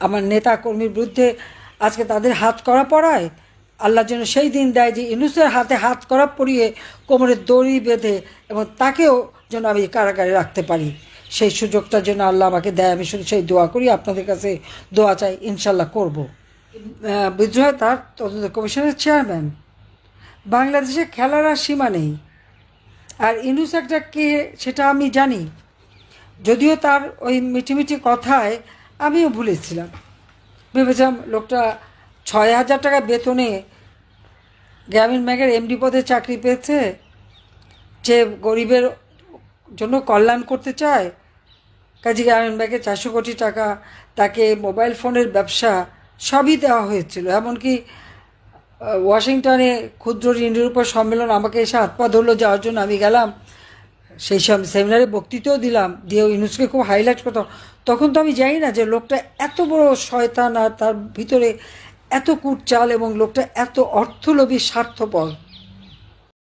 আমার নেতা কর্মীর বিরুদ্ধে আজকে তাদের হাত করা পড়ায়, আল্লাহ যেন সেই দিন দেয় যে ইনুসের হাতে হাত করা পরিয়ে কোমরের দড়ি বেঁধে এবং তাকেও যেন আমি কারাগারে রাখতে পারি। সেই সুযোগটার জন্য আল্লাহ আমাকে দেয়, আমি শুধু সেই দোয়া করি, আপনাদের কাছে দোয়া চাই ইনশাল্লাহ করব। বিদ্রোহ তার তদন্ত কমিশনের চেয়ারম্যান। বাংলাদেশে খেলার আর সীমা নেই। আর ইনুস একটা কে, সেটা আমি জানি। যদিও তার ওই মিটিমিটি কথায় আমিও ভুলেছিলাম। ভেবেছিলাম লোকটা ছয় হাজার টাকা বেতনে গ্রামীণ ব্যাংকের এমডি পদে চাকরি পেয়েছে, যে গরিবের জন্য কল্যাণ করতে চায়। কাজে গ্রামীণ ব্যাংকে চারশো কোটি টাকা তাকে মোবাইল ফোনের ব্যবসা সবই দেওয়া হয়েছিল। এমনকি ওয়াশিংটনে ক্ষুদ্র ঋণের উপর সম্মেলন আমাকে এসে হাত পা ধরলো, যাওয়ার জন্য আমি গেলাম। সেই সব সেমিনারে বক্তৃতাও দিলাম, দিয়ে ওই ইউনুসকে খুব হাইলাইট করতাম। তখন তো আমি জানি না যে লোকটা এত বড় শয়তান আর তার ভিতরে এত কুট চাল এবং লোকটা এত অর্থলোভী, স্বার্থপর।